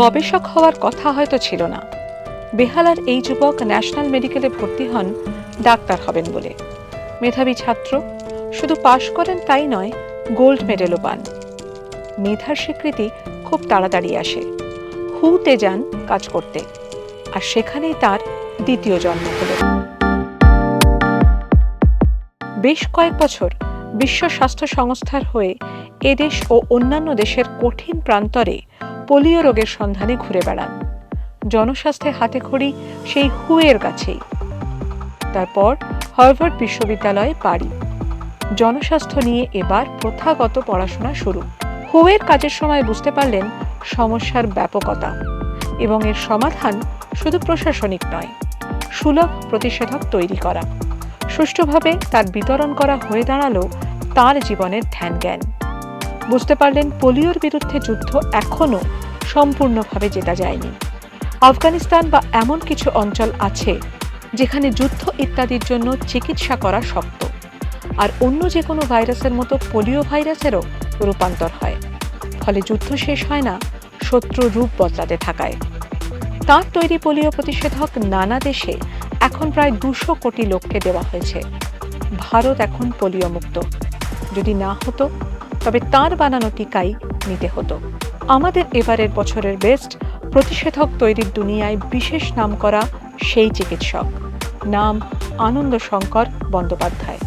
গবেষক হওয়ার কথা হয়তো ছিল না। বেহালার এই যুবক ন্যাশনাল মেডিকেলে ভর্তি হন, ডাক্তার হবেন বলে। মেধাবী ছাত্র, শুধু পাশ করেন তাই নয়, গোল্ড মেডেলও পান। মেধার স্বীকৃতি খুব তাড়াতাড়ি আসে। হুতে যান কাজ করতে। আর সেখানেই তার দ্বিতীয় জন্ম হলো। বেশ কয়েক বছর বিশ্ব স্বাস্থ্য সংস্থার হয়ে এদেশ ও অন্যান্য দেশের কঠিন প্রান্তরে পোলিও রোগের সন্ধানে ঘুরে বেড়ান। জনস্বাস্থ্যে হাতে খড়ি সেই হুয়ের কাছেই। তারপর হার্ভার্ড বিশ্ববিদ্যালয়ে পাড়ি। জনস্বাস্থ্য নিয়ে এবার প্রথাগত পড়াশোনা শুরু। হুয়ের কাজের সময় বুঝতে পারলেন সমস্যার ব্যাপকতা এবং এর সমাধান শুধু প্রশাসনিক নয়, সুলভ প্রতিষেধক তৈরি করা। সুষ্ঠুভাবে তার বিতরণ করা হয়ে দাঁড়াল তার জীবনের ধ্যান জ্ঞান বুঝতে পারলেন পোলিওর বিরুদ্ধে যুদ্ধ এখনও সম্পূর্ণভাবে জেতা যায়নি। আফগানিস্তান বা এমন কিছু অঞ্চল আছে যেখানে যুদ্ধ ইত্যাদির জন্য চিকিৎসা করা শক্ত, আর অন্য যে কোনো ভাইরাসের মতো পোলিও ভাইরাসেরও রূপান্তর হয়। ফলে যুদ্ধ শেষ হয় না, শত্রু রূপ বদলাতে থাকায়। তার তৈরি পোলিও প্রতিষেধক নানা দেশে এখন প্রায় দুশো কোটি লোককে দেওয়া হয়েছে। ভারত এখন পোলিও মুক্ত যদি না হতো তবে তার বানানো টিকাই নিতে হতো। আমাদের এবারের বছরের বেস্ট প্রতিষেধক তৈরির দুনিয়ায় বিশেষ নাম করা সেই চিকিৎসক। নাম আনন্দ শঙ্কর বন্দ্যোপাধ্যায়।